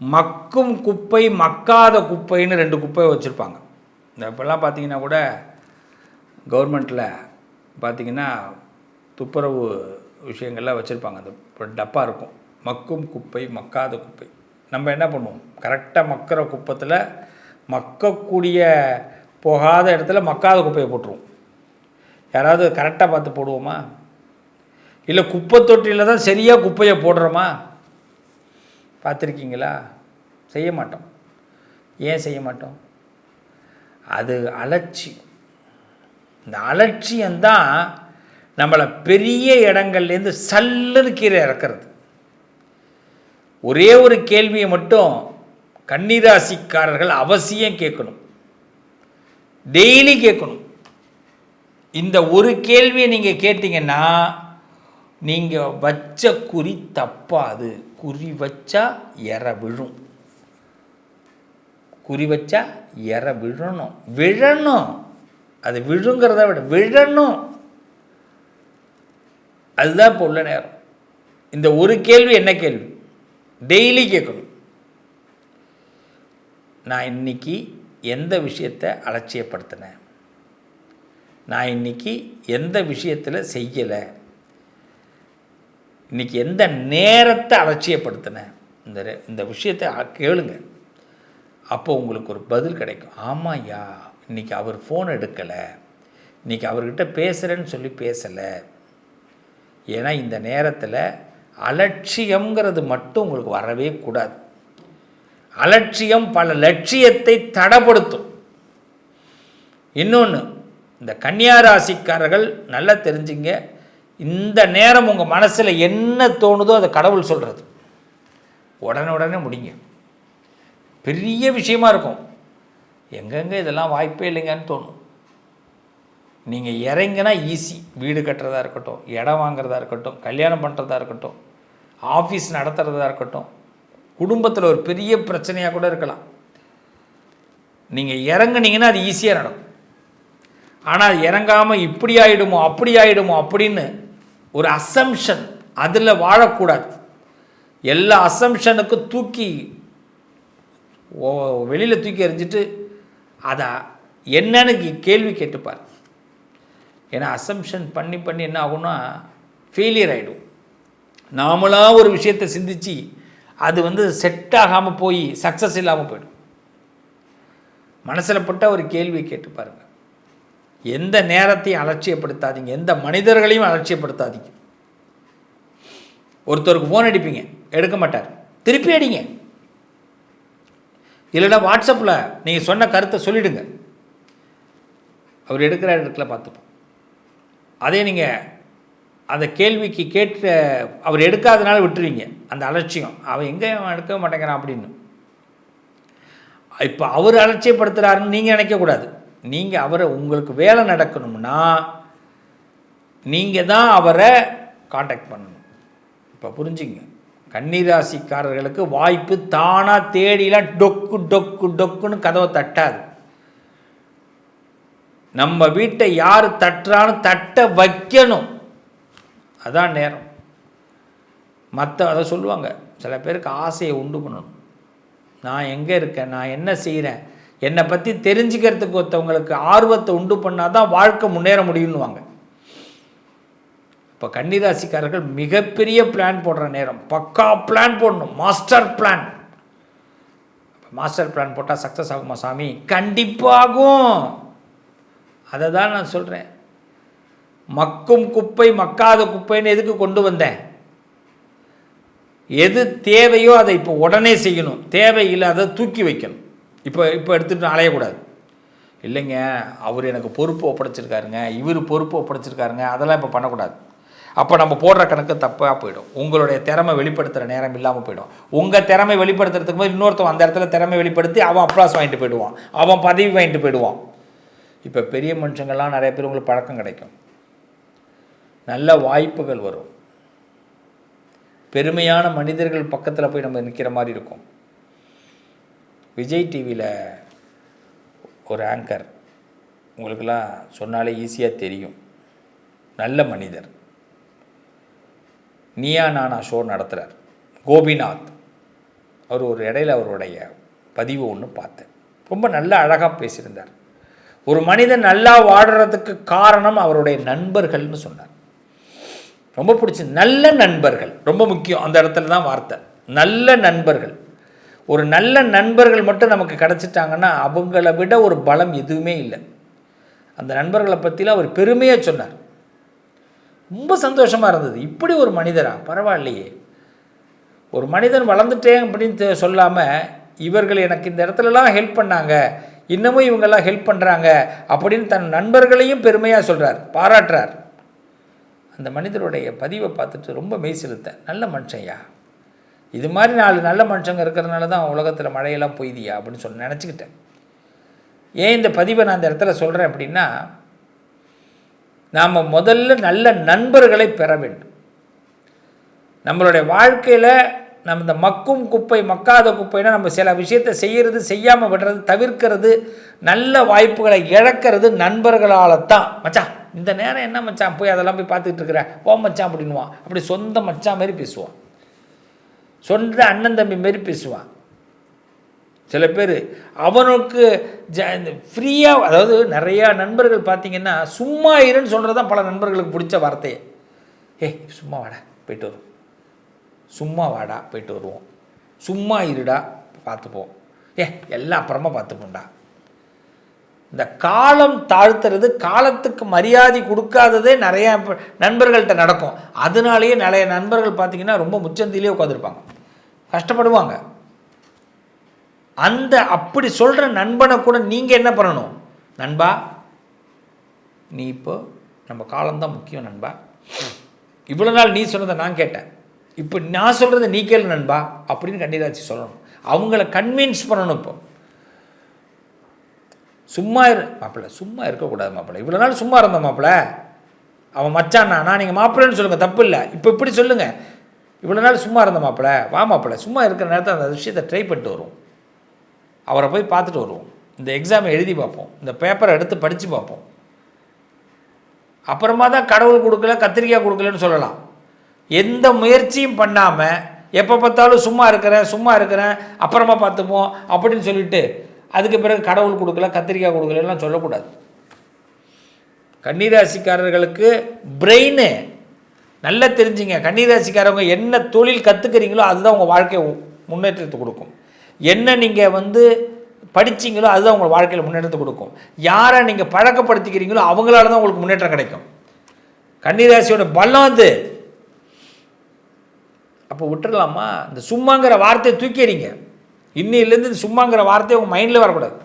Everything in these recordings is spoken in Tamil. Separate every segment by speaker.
Speaker 1: மக்கும் குப்பை மக்காத குப்பைன்னு ரெண்டு குப்பை வச்சுருப்பாங்க. இந்த இப்போல்லாம் பார்த்தீங்கன்னா கூட கவர்மெண்ட்டில் பார்த்தீங்கன்னா துப்புரவு விஷயங்கள்லாம் வச்சுருப்பாங்க. அந்த டப்பா இருக்கும். மக்கும் குப்பை மக்காத குப்பை. நம்ம என்ன பண்ணுவோம்? கரெக்டாக மக்கிற குப்பத்தில் மக்கக்கூடிய போகாத இடத்துல மக்காத குப்பையை போட்டுருவோம். யாராவது கரெக்டாக பார்த்து போடுவோமா? இல்லை குப்பை தொட்டியில் தான் சரியாக குப்பையை போடுறோமா? பார்த்துருக்கீங்களா? செய்ய மாட்டோம். ஏன் செய்ய மாட்டோம்? அது அலட்சியம் இந்த அலட்சியம்தான் நம்மளை பெரிய இடங்கள்லேருந்து சல்லுன்னு கீழே இறக்கிறது. ஒரே ஒரு கேள்வியை மட்டும் கன்னிராசிக்காரர்கள் அவசியம் கேட்கணும். டெய்லி கேட்கணும். இந்த ஒரு கேள்வியை நீங்கள் கேட்டிங்கன்னா நீங்கள் வச்ச குறி தப்பாது. குறி வச்சா எற விழும். குறி வச்சா எற விழணும். விழணும். அது விழுங்கிறத விட விழணும். அதுதான் இப்போ உள்ள நேரம். இந்த ஒரு கேள்வி என்ன கேள்வி? டெய்லி கேட்கணும். நான் இன்னைக்கு எந்த விஷயத்தை அலட்சியப்படுத்தினேன்? நான் இன்னைக்கு எந்த விஷயத்தில் செய்யலை? இன்றைக்கி எந்த நேரத்தை அலட்சியப்படுத்தினேன் இந்த இந்த விஷயத்தை கேளுங்க. அப்போ உங்களுக்கு ஒரு பதில் கிடைக்கும். ஆமாய்யா இன்றைக்கி அவர் ஃபோன் எடுக்கலை. இன்னைக்கு அவர்கிட்ட பேசுகிறேன்னு சொல்லி பேசலை. ஏன்னா இந்த நேரத்தில் அலட்சியம்ங்கிறது மட்டும் உங்களுக்கு வரவே கூடாது. அலட்சியம் பல லட்சியத்தை தடப்படுத்தும். இன்னொன்று இந்த கன்னியாராசிக்காரர்கள் நல்லா தெரிஞ்சுங்க. இந்த நேரம் உங்கள் மனசில் என்ன தோணுதோ அதை கடவுள் சொல்கிறது உடனே உடனே முடிங்க. பெரிய விஷயமா இருக்கும். எங்கெங்கே இதெல்லாம் வாய்ப்பே இல்லைங்கன்னு தோணும். நீங்கள் இறங்கினா ஈஸி. வீடு கட்டுறதா இருக்கட்டும் இடம் வாங்குறதா இருக்கட்டும் கல்யாணம் பண்ணுறதா இருக்கட்டும் ஆஃபீஸ் நடத்துகிறதா இருக்கட்டும் குடும்பத்தில் ஒரு பெரிய பிரச்சனையாக கூட இருக்கலாம். நீங்கள் இறங்குனீங்கன்னா அது ஈஸியாக நடக்கும். ஆனால் இறங்காமல் இப்படி ஆகிடுமோ அப்படி ஆகிடுமோ அப்படின்னு ஒரு அசம்ஷன் அதில் வாழக்கூடாது. எல்லா அசம்ஷனுக்கும் தூக்கி வெளியில் தூக்கி எறிஞ்சிட்டு அதை என்னன்னு கேள்வி கேட்டுப்பார். ஏன்னா அசம்ஷன் பண்ணி பண்ணி என்ன ஆகும்னா ஃபெயிலியர் ஆகிடும் நாமளாக ஒரு விஷயத்தை சிந்திச்சு அது வந்து செட் ஆகாமல் போய் சக்ஸஸ் இல்லாமல் போயிடும். மனசில் பட்ட ஒரு கேள்வி கேட்டு பாருங்கள் எந்த நேரத்தையும் அலட்சியப்படுத்தாதீங்க. எந்த மனிதர்களையும் அலட்சியப்படுத்தாதீங்க. ஒருத்தருக்கு ஃபோன் அடிப்பீங்க. எடுக்க மாட்டார். திருப்பி அடிங்க. இல்லைன்னா வாட்ஸ்அப்பில் நீங்கள் சொன்ன கருத்தை சொல்லிடுங்க. அவர் எடுக்கிற இடத்துல பார்த்துப்போம். அதே நீங்கள் அந்த கேள்விக்கு கேட்ட அவர் எடுக்காதனால விட்டுருவீங்க. அந்த அலட்சியம். அவன் எங்கே அவன் எடுக்க மாட்டேங்கிறான் அப்படின்னு. இப்போ அவர் அலட்சியப்படுத்துகிறாருன்னு நீங்கள் நினைக்கக்கூடாது. நீங்கள் அவரை உங்களுக்கு வேலை நடக்கணும்னா நீங்கள் தான் அவரை காண்டாக்ட் பண்ணணும். இப்போ புரிஞ்சுங்க. கன்னிராசிக்காரர்களுக்கு வாய்ப்பு தானாக தேடிலாம் டொக்கு டொக்கு டொக்குன்னு கதவை தட்டாது. நம்ம வீட்டை யார் தட்டுறான்னு தட்ட வைக்கணும். அதான் நேரம். மற்ற அதை சொல்லுவாங்க. சில பேருக்கு ஆசையை உண்டு பண்ணணும். நான் எங்கே இருக்கேன்? நான் என்ன செய்கிறேன் என்னை பற்றி தெரிஞ்சுக்கிறதுக்கு ஒருத்தவங்களுக்கு ஆர்வத்தை உண்டு பண்ணால் தான் வாழ்க்கை முன்னேற முடியும்னுவாங்க. இப்போ கன்னிராசிக்காரர்கள் மிகப்பெரிய பிளான் போடுற நேரம். பக்கா பிளான் போடணும். மாஸ்டர் பிளான் மாஸ்டர் பிளான் போட்டால் சக்ஸஸ் ஆகுமா சாமி? கண்டிப்பாகும். அதை தான் நான் சொல்கிறேன் மக்கும் குப்பை மக்காத குப்பைன்னு எதுக்கு கொண்டு வந்தேன் எது தேவையோ அதை இப்போ உடனே செய்யணும். தேவையில்லை அதை தூக்கி வைக்கணும். இப்போ இப்போ எடுத்துகிட்டு அலையக்கூடாது. இல்லைங்க அவர் எனக்கு பொறுப்பு ஒப்படைச்சிருக்காருங்க இவர் பொறுப்பு ஒப்படைச்சிருக்காருங்க அதெல்லாம் இப்போ பண்ணக்கூடாது. அப்போ நம்ம போடுற கணக்கு தப்பாக போயிடும். உங்களுடைய திறமை வெளிப்படுத்துகிற நேரம் இல்லாமல் போயிடும். உங்கள் திறமை வெளிப்படுத்துறதுக்கு போது இன்னொருத்தன் அந்த இடத்துல திறமை வெளிப்படுத்தி அவன் அப்ளாஸ் வாங்கிட்டு போயிடுவான். அவன் பதவி வாங்கிட்டு போயிடுவான். இப்போ பெரிய மனுஷங்கள்லாம் நிறைய பேர் உங்களுக்கு பழக்கம் கிடைக்கும். நல்ல வாய்ப்புகள் வரும். பெருமையான மனிதர்கள் பக்கத்தில் போய் நம்ம நிற்கிற மாதிரி இருக்கும். விஜய் டிவியில் ஒரு ஆங்கர் உங்களுக்கெல்லாம் சொன்னாலே ஈஸியாக தெரியும். நல்ல மனிதர். நீயா நானா ஷோ நடத்துகிறார் கோபிநாத். அவர் ஒரு இடையில அவருடைய பதிவு ஒன்று பார்த்தேன். ரொம்ப நல்ல அழகாக பேசியிருந்தார். ஒரு மனிதன் நல்லா வாடுறதுக்கு காரணம் அவருடைய நண்பர்கள்னு சொன்னார். ரொம்ப பிடிச்சி நல்ல நண்பர்கள். ரொம்ப முக்கியம். அந்த இடத்துல தான் வார்த்தை. நல்ல நண்பர்கள். ஒரு நல்ல நண்பர்கள் மட்டும் நமக்கு கிடச்சிட்டாங்கன்னா அவங்கள விட ஒரு பலம் எதுவுமே இல்லை. அந்த நண்பர்களை பற்றிலாம் அவர் பெருமையாக சொன்னார். ரொம்ப சந்தோஷமாக இருந்தது. இப்படி ஒரு மனிதரா? பரவாயில்லையே. ஒரு மனிதன் வளர்ந்துட்டேன் அப்படின்னு சொல்லாமல் இவர்கள் எனக்கு இந்த இடத்துலலாம் ஹெல்ப் பண்ணாங்க. இன்னமும் இவங்கெல்லாம் ஹெல்ப் பண்ணுறாங்க அப்படின்னு தன் நண்பர்களையும் பெருமையாக சொல்கிறார் பாராட்டுறார். அந்த மனிதருடைய பதிவை பார்த்துட்டு ரொம்ப மெய் செலுத்த. நல்ல மனுஷன்யா இது மாதிரி நாலு நல்ல மனுஷங்க இருக்கிறதுனால தான் உலகத்தில் மழையெல்லாம் பொய்தியா அப்படின்னு சொல்லி நினச்சிக்கிட்டேன். ஏன் இந்த பதிவை நான் இந்த இடத்துல சொல்கிறேன் அப்படின்னா நாம் முதல்ல நல்ல நண்பர்களை பெற வேண்டும். நம்மளுடைய வாழ்க்கையில் நம்ம இந்த மக்கும் குப்பை மக்காத குப்பைனா நம்ம சில விஷயத்தை செய்கிறது செய்யாமல் விடுறது தவிர்க்கிறது நல்ல வாய்ப்புகளை இழக்கிறது நண்பர்களால் தான் மச்சான் இந்த நேரம் என்ன மச்சான்? போய் அதெல்லாம் போய் பார்த்துக்கிட்டு இருக்கிறேன் ஓ மச்சான் அப்படின்வான் அப்படி சொந்த மச்சான் மாரி பேசுவான். சொந்த அண்ணன் தம்பி மாரி பேசுவான். சில பேர் அவனுக்கு ஜ ஃப்ரீயாக அதாவது நிறையா நண்பர்கள் பார்த்தீங்கன்னா சும்மா இருன்னு சொல்கிறது தான் பல நண்பர்களுக்கு பிடிச்ச வார்த்தையே. ஏய் சும்மா வாடா போயிட்டு வருவோம். சும்மா வாடா போயிட்டு வருவோம். சும்மா இருடா பார்த்துப்போம். ஏ எல்லாம் அப்புறமா பார்த்துப்போம்டா. இந்த காலம் தாழ்த்துறது காலத்துக்கு மரியாதை கொடுக்காததே நிறையா நண்பர்கள்ட்ட நடக்கும். அதனாலேயே நிறைய நண்பர்கள் பார்த்தீங்கன்னா ரொம்ப முச்சந்திலே உட்காந்துருப்பாங்க கஷ்டப்படுவாங்க. அந்த அப்படி சொல்கிற நண்பனை கூட நீங்கள் என்ன பண்ணணும்? நண்பா நீ இப்போ நம்ம காலம்தான் முக்கியம் நண்பா. இவ்வளோ நாள் நீ சொன்னதை நான் கேட்டேன். இப்போ நான் சொல்கிறத நீ கேளு நண்பா அப்படின்னு கண்டிதாச்சு சொல்லணும். அவங்கள கன்வின்ஸ் பண்ணணும் இப்போ. சும்மா இரு மாப்பிள்ளை சும்மா இருக்கக்கூடாது மாப்பிள்ளை. இவ்வளோ நாள் சும்மா இருந்த மாப்பிள்ளை அவன் மச்சான் நான் நீங்கள் மாப்பிள்ளைன்னு சொல்லுங்கள் தப்பு இல்லை. இப்போ இப்படி சொல்லுங்கள் இவ்வளோ நாள் சும்மா இருந்த மாப்பிள்ளை வா மாப்பிள்ளை சும்மா இருக்கிற நேரத்தில் அந்த விஷயத்தை ட்ரை பண்ணிட்டு வருவோம். அவரை போய் பார்த்துட்டு வருவோம். இந்த எக்ஸாமை எழுதி பார்ப்போம். இந்த பேப்பரை எடுத்து படித்து பார்ப்போம். அப்புறமா தான் கடவுள் கொடுக்கல கத்திரிக்காய் கொடுக்கலன்னு சொல்லலாம். எந்த முயற்சியும் பண்ணாமல் எப்போ பார்த்தாலும் சும்மா இருக்கிறேன் சும்மா இருக்கிறேன் அப்புறமா பார்த்துப்போம் அப்படின்னு சொல்லிட்டு அதுக்கு பிறகு கடவுள் கொடுக்கல கத்திரிக்காய் கொடுக்கலலாம் சொல்லக்கூடாது. கன்னிராசிக்காரர்களுக்கு பிரெயின் நல்லா தெரிஞ்சுங்க. கன்னிராசிக்காரவங்க என்ன தொழில் கற்றுக்கிறீங்களோ அதுதான் உங்கள் வாழ்க்கையை முன்னேற்றத்தை கொடுக்கும். என்ன நீங்கள் வந்து படிச்சிங்களோ அதுதான் உங்கள் வாழ்க்கையில் முன்னேற்றத்தை கொடுக்கும். யாரை நீங்கள் பழக்கப்படுத்திக்கிறீங்களோ அவங்களால தான் உங்களுக்கு முன்னேற்றம் கிடைக்கும். கன்னிராசியோட பலம் அது. அப்போ விட்டுடலாமா இந்த சும்மாங்கிற வார்த்தையை தூக்கிறீங்க இன்னிலேருந்து இந்த சும்மாங்கிற வார்த்தை உங்கள் மைண்டில் வரக்கூடாது.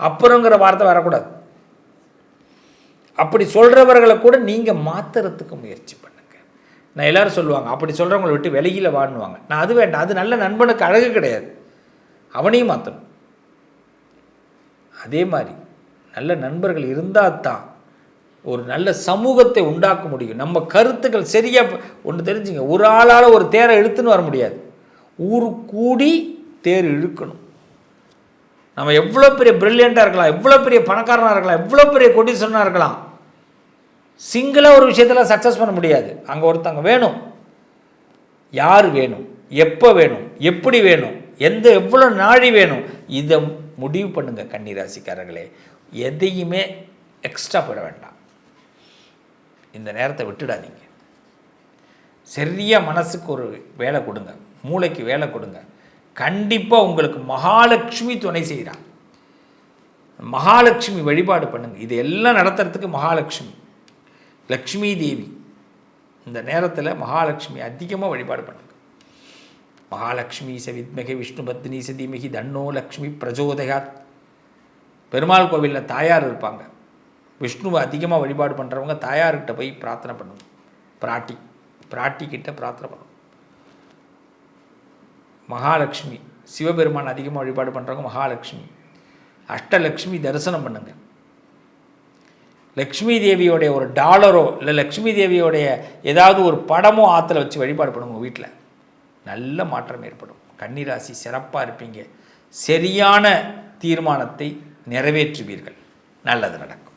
Speaker 1: அப்புறங்கிற வார்த்தை வரக்கூடாது. அப்படி சொல்கிறவர்களை கூட நீங்கள் மாற்றுறதுக்கு முயற்சி பண்ணுங்கள் நான் எல்லோரும் சொல்லுவாங்க அப்படி சொல்கிறவங்களை விட்டு விலகியில் வாடுவாங்க நான் அது வேண்டாம் அது நல்ல நண்பனுக்கு அழகு கிடையாது. அவனையும் மாற்றணும் அதே மாதிரி நல்ல நண்பர்கள் இருந்தால் தான் ஒரு நல்ல சமூகத்தை உண்டாக்க முடியும். நம்ம கருத்துக்கள் சரியாக ஒன்று தெரிஞ்சுங்க ஒரு ஆளால் ஒரு தேரை இழுத்துன்னு வர முடியாது. ஊர் கூடி தேர் இழுக்கணும். நம்ம எவ்வளோ பெரிய ப்ரில்லியண்ட்டாக இருக்கலாம் எவ்வளோ பெரிய பணக்காரனாக இருக்கலாம் எவ்வளோ பெரிய கொடிசனாக இருக்கலாம். சிங்கிளாக ஒரு விஷயத்தில் சக்ஸஸ் பண்ண முடியாது. அங்கே ஒருத்தங்க வேணும். யார் வேணும்? எப்போ வேணும்? எப்படி வேணும்? எந்த எவ்வளோ நாழி வேணும்? இதை முடிவு பண்ணுங்கள் கன்னிராசிக்காரர்களே. எதையுமே எக்ஸ்ட்ரா போட வேண்டாம். இந்த நேரத்தை விட்டுடாதீங்க. சரியாக மனசுக்கு ஒரு வேலை கொடுங்க. மூளைக்கு வேலை கொடுங்க. கண்டிப்பாக உங்களுக்கு மகாலட்சுமி துணை செய்கிறான் மகாலட்சுமி வழிபாடு பண்ணுங்கள் இது எல்லாம் நடத்துறதுக்கு மகாலட்சுமி. லக்ஷ்மி தேவி. இந்த நேரத்தில் மகாலட்சுமி அதிகமாக வழிபாடு பண்ணுங்க. மகாலட்சுமி சவித்மகை விஷ்ணு பத்னி சதிமகி தன்னோ லக்ஷ்மி பிரஜோதயாத். பெருமாள் கோவிலில் தாயார் இருப்பாங்க. விஷ்ணுவை அதிகமாக வழிபாடு பண்ணுறவங்க தாயார்கிட்ட போய் பிரார்த்தனை பண்ணணும் பிராட்டி. பிராட்டிக்கிட்ட பிரார்த்தனை பண்ணணும் மகாலட்சுமி. சிவபெருமான் அதிகமாக வழிபாடு பண்ணுறவங்க மகாலட்சுமி. அஷ்டலக்ஷ்மி தரிசனம் பண்ணுங்கள் லக்ஷ்மி தேவியோடைய ஒரு டாலரோ இல்லை லக்ஷ்மி தேவியோடைய ஏதாவது ஒரு படமோ ஆற்றுல வச்சு வழிபாடு பண்ணுங்க வீட்டில் நல்ல மாற்றம் ஏற்படும். கன்னிராசி சிறப்பாக இருப்பீங்க. சரியான தீர்மானத்தை நிறைவேற்றுவீர்கள். நல்லது நடக்கும்.